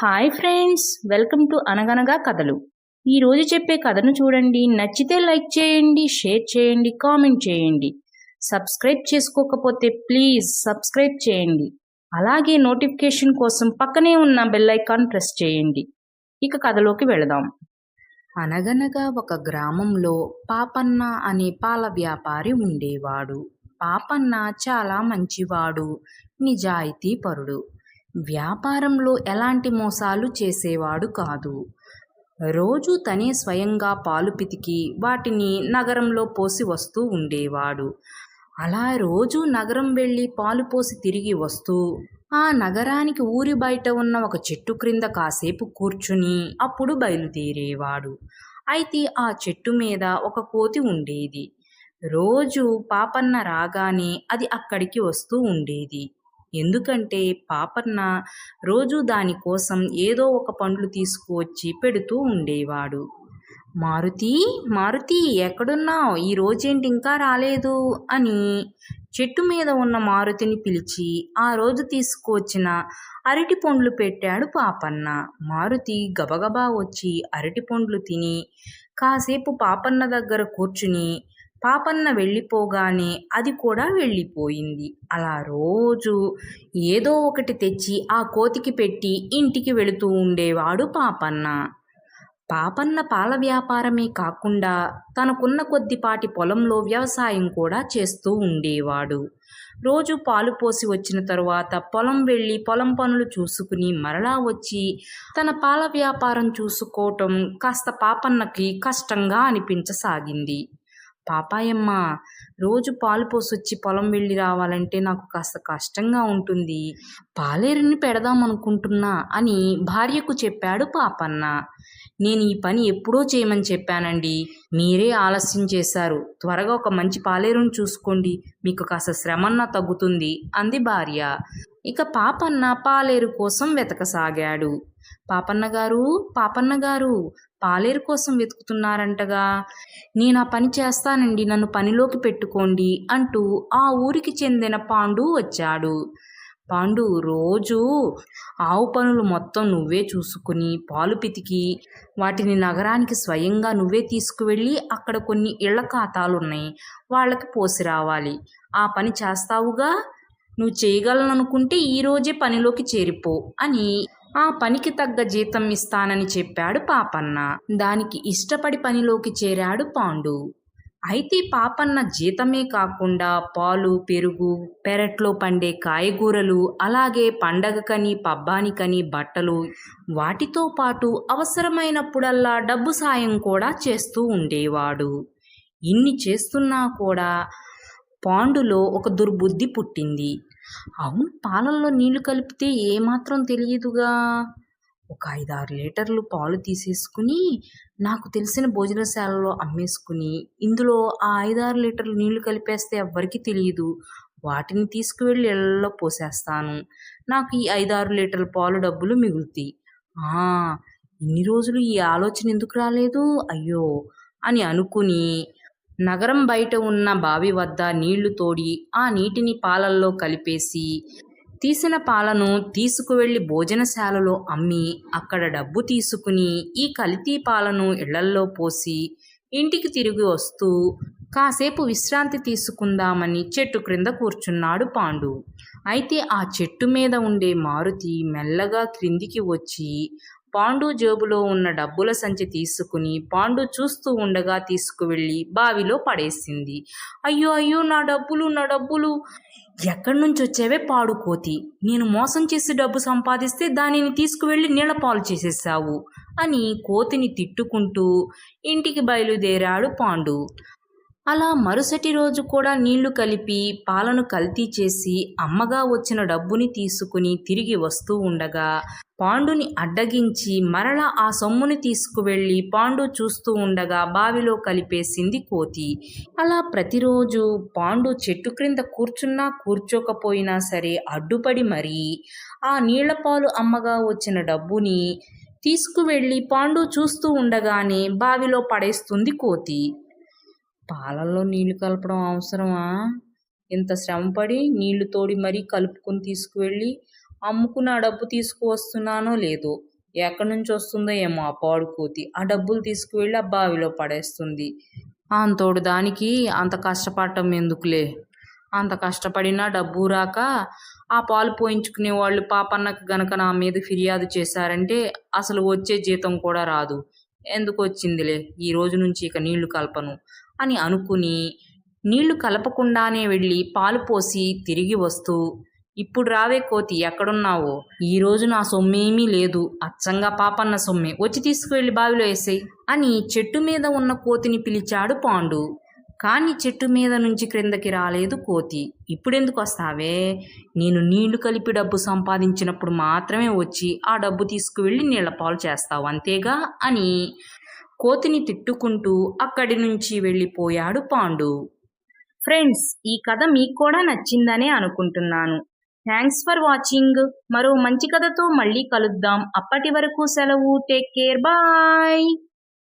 Hi friends welcome to అనగనగా కథలు ఈరోజు చెప్పే కథను చూడండి. నచ్చితే లైక్ చేయండి షేర్ చేయండి కామెంట్ చేయండి. సబ్స్క్రైబ్ చేసుకోకపోతే ప్లీజ్ సబ్స్క్రైబ్ చేయండి. అలాగే నోటిఫికేషన్ కోసం పక్కనే ఉన్న బెల్ ఐకాన్ ప్రెస్ చేయండి. ఇక కథలోకి వెళదాం. అనగనగా ఒక గ్రామంలో పాపన్న అనే పాల వ్యాపారి ఉండేవాడు. పాపన్న చాలా మంచివాడు నిజాయితీపరుడు. వ్యాపారంలో ఎలాంటి మోసాలు చేసేవాడు కాదు. రోజు తనే స్వయంగా పాలు పితికి వాటిని నగరంలో పోసి వస్తూ ఉండేవాడు. అలా రోజు నగరం వెళ్ళి పాలు పోసి తిరిగి వస్తూ ఆ నగరానికి ఊరి బయట ఉన్న ఒక చెట్టు క్రింద కాసేపు కూర్చుని అప్పుడు బయలుదేరేవాడు. అయితే ఆ చెట్టు మీద ఒక కోతి ఉండేది. రోజు పాపన్న రాగానే అది అక్కడికి వస్తూ ఉండేది. ఎందుకంటే పాపన్న రోజు దానికోసం ఏదో ఒక పండ్లు తీసుకువచ్చి పెడుతూ ఉండేవాడు. మారుతి మారుతి ఎక్కడున్నావు? ఈ రోజేంటి ఇంకా రాలేదు? అని చెట్టు మీద ఉన్న మారుతిని పిలిచి ఆ రోజు తీసుకువచ్చిన అరటి పండ్లు పెట్టాడు పాపన్న. మారుతి గబగబా వచ్చి అరటి పండ్లు తిని కాసేపు పాపన్న దగ్గర కూర్చుని పాపన్న వెళ్ళిపోగానే అది కూడా వెళ్ళిపోయింది. అలా రోజు ఏదో ఒకటి తెచ్చి ఆ కోతికి పెట్టి ఇంటికి వెళుతూ ఉండేవాడు పాపన్న. పాపన్న పాల వ్యాపారమే కాకుండా తనకున్న కొద్దిపాటి పొలంలో వ్యవసాయం కూడా చేస్తూ ఉండేవాడు. రోజు పాలు పోసి వచ్చిన తరువాత పొలం వెళ్ళి పొలం పనులు చూసుకుని మరలా వచ్చి తన పాల వ్యాపారం చూసుకోవటం కాస్త పాపన్నకి కష్టంగా అనిపించసాగింది. పాపాయమ్మ రోజు పాలు పోసొచ్చి పొలం వెళ్ళి రావాలంటే నాకు కాస్త కష్టంగా ఉంటుంది. పాలేరుని పెడదాం అనుకుంటున్నా అని భార్యకు చెప్పాడు పాపన్న. నేను ఈ పని ఎప్పుడో చేయమని చెప్పానండి. మీరే ఆలస్యం చేశారు. త్వరగా ఒక మంచి పాలేరుని చూసుకోండి. మీకు కాస్త శ్రమన్నా తగ్గుతుంది అంది భార్య. ఇక పాపన్న పాలేరు కోసం వెతకసాగాడు. పాపన్న గారు పాపన్న గారు పాలేరు కోసం వెతుకుతున్నారంటగా. నేను ఆ పని చేస్తానండి నన్ను పనిలోకి పెట్టుకోండి అంటూ ఆ ఊరికి చెందిన పాండు వచ్చాడు. పాండు రోజు ఆవు పనులు మొత్తం నువ్వే చూసుకుని పాలు పితికి వాటిని నగరానికి స్వయంగా నువ్వే తీసుకువెళ్ళి అక్కడ కొన్ని ఇళ్ళ ఖాతాలున్నాయి వాళ్ళకి పోసి రావాలి. ఆ పని చేస్తావుగా? నువ్వు చేయగలననుకుంటే ఈరోజే పనిలోకి చేరిపో అని ఆ పనికి తగ్గ జీతం ఇస్తానని చెప్పాడు పాపన్న. దానికి ఇష్టపడి పనిలోకి చేరాడు పాండు. అయితే పాపన్న జీతమే కాకుండా పాలు పెరుగు పెరట్లో పండే కాయగూరలు అలాగే పండగకని పబ్బానికని బట్టలు వాటితో పాటు అవసరమైనప్పుడల్లా డబ్బు సాయం కూడా చేస్తూ ఉండేవాడు. ఇన్ని చేస్తున్నా కూడా పాండులో ఒక దుర్బుద్ధి పుట్టింది. అవును పాలల్లో నీళ్ళు కలిపితే ఏమాత్రం తెలియదుగా. ఒక ఐదారు లీటర్లు పాలు తీసేసుకుని నాకు తెలిసిన భోజనశాలలో అమ్మేసుకుని ఇందులో ఆ ఐదారు లీటర్లు నీళ్ళు కలిపేస్తే ఎవ్వరికీ తెలియదు వాటిని తీసుకువెళ్ళి ఇళ్ళలో పోసేస్తాను. నాకు ఈ ఐదారు లీటర్ల పాలు డబ్బులు మిగులుతాయి. ఇన్ని రోజులు ఈ ఆలోచన ఎందుకు రాలేదు? అయ్యో అని అనుకుని నగరం బయట ఉన్న బావి వద్ద నీళ్ళు తోడి ఆ నీటిని పాలల్లో కలిపేసి తీసిన పాలను తీసుకువెళ్ళి భోజనశాలలో అమ్మి అక్కడ డబ్బు తీసుకుని ఈ కల్తీ పాలను ఇళ్ళల్లో పోసి ఇంటికి తిరిగి వస్తూ కాసేపు విశ్రాంతి తీసుకుందామని చెట్టు క్రింద కూర్చున్నాడు పాండు. అయితే ఆ చెట్టు మీద ఉండే మారుతి మెల్లగా క్రిందికి వచ్చి పాండు జేబులో ఉన్న డబ్బుల సంచి తీసుకుని పాండు చూస్తూ ఉండగా తీసుకువెళ్ళి బావిలో పడేసింది. అయ్యో అయ్యో నా డబ్బులు నా డబ్బులు. ఎక్కడి నుంచి వచ్చేవే పాడు కోతి? నేను మోసం చేసి డబ్బు సంపాదిస్తే దానిని తీసుకువెళ్ళి నీళ్ళపాలు చేసేసావు అని కోతిని తిట్టుకుంటూ ఇంటికి బయలుదేరాడు పాండు. అలా మరుసటి రోజు కూడా నీళ్ళు కలిపి పాలను కల్తీ చేసి అమ్మగా వచ్చిన డబ్బుని తీసుకుని తిరిగి వస్తూ ఉండగా పాండుని అడ్డగించి మరలా ఆ సొమ్ముని తీసుకువెళ్ళి పాండు చూస్తూ ఉండగా బావిలో కలిపేసింది కోతి. అలా ప్రతిరోజు పాండు చెట్టు క్రింద కూర్చున్నా కూర్చోకపోయినా సరే అడ్డుపడి మరీ ఆ నీళ్ళపాలు అమ్మగా వచ్చిన డబ్బుని తీసుకువెళ్ళి పాండు చూస్తూ ఉండగానే బావిలో పడేస్తుంది కోతి. పాలల్లో నీళ్ళు కలపడం అవసరమా? ఇంత శ్రమపడి నీళ్ళు తోడి మరీ కలుపుకొని తీసుకువెళ్ళి అమ్ముకున్న ఆ డబ్బు తీసుకువస్తున్నానో లేదో ఎక్కడి నుంచి వస్తుందో ఏమో ఆ పాడుకోతి. ఆ డబ్బులు తీసుకువెళ్ళి ఆ బావిలో పడేస్తుంది. అంతోడు దానికి అంత కష్టపడటం ఎందుకులే? అంత కష్టపడినా డబ్బు రాక ఆ పాలు పోయించుకునే వాళ్ళు పాపన్నకు గనక నా మీద ఫిర్యాదు చేశారంటే అసలు వచ్చే జీతం కూడా రాదు. ఎందుకు వచ్చిందిలే? ఈ రోజు నుంచి ఇక నీళ్ళు కలపను. అని అనుకుని నీళ్ళు కలపకుండానే వెళ్ళి పాలు పోసి తిరిగి వస్తూ ఇప్పుడు రావే కోతి ఎక్కడున్నావో? ఈ రోజు నా సొమ్మేమీ లేదు. అచ్చంగా పాపన్న సొమ్మే. వచ్చి తీసుకువెళ్ళి బావిలో వేసేయి అని చెట్టు మీద ఉన్న కోతిని పిలిచాడు పాండు. కానీ చెట్టు మీద నుంచి క్రిందకి రాలేదు కోతి. ఇప్పుడెందుకు వస్తావే? నేను నీళ్ళు కలిపి డబ్బు సంపాదించినప్పుడు మాత్రమే వచ్చి ఆ డబ్బు తీసుకువెళ్ళి నీళ్ళ పాలు చేస్తావు అంతేగా? అని కోతిని తిట్టుకుంటూ అక్కడి నుంచి వెళ్ళిపోయాడు పాండు. ఫ్రెండ్స్ ఈ కథ మీకు కూడా నచ్చిందనే అనుకుంటున్నాను. Thanks for watching. మరో మంచి కథతో మళ్ళీ కలుద్దాం. అప్పటి వరకు సెలవు. Take care. బాయ్.